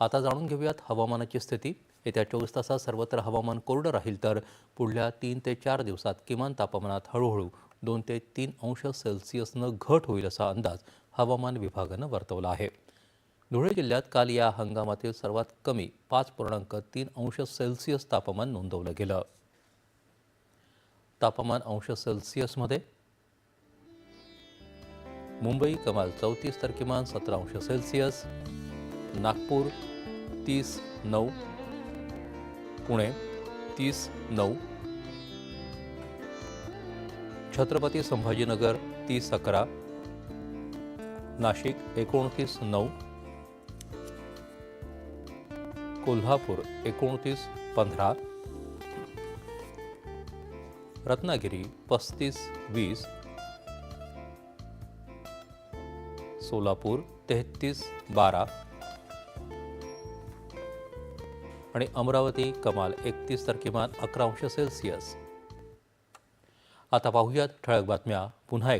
आता जाणून घेऊयात हवामानाची स्थिती. येत्या चोवीस तासात सर्वत्र हवामान कोरडं राहील तर पुढल्या तीन ते चार दिवसात किमान तापमानात हळूहळू दोन ते तीन अंश सेल्सिअसनं घट होईल असा अंदाज हवामान विभागानं वर्तवला आहे. धुळे जिल्ह्यात काल या हंगामातील सर्वात कमी पाच पूर्णांक तीन अंश सेल्सिअस तापमान नोंदवलं गेलं. तापमान अंश सेल्सिअसमध्ये मुंबई कमाल चौतीस तर किमान सतरा अंश सेल्सिअस नागपूर तीस नऊ. पुणे तीस नऊ. छत्रपती संभाजीनगर तीस अकरा. नाशिक एकोणतीस नऊ. कोल्हापूर एकोणतीस पंधरा. रत्नागिरी पस्तीस वीस. सोलापूर तेहतीस बारा. आणि अमरावती कमाल एकतीस तर किमान अकरा अंश सेल्सिअस. आता पाहूयात ठळक बातम्या. पुन्हा एक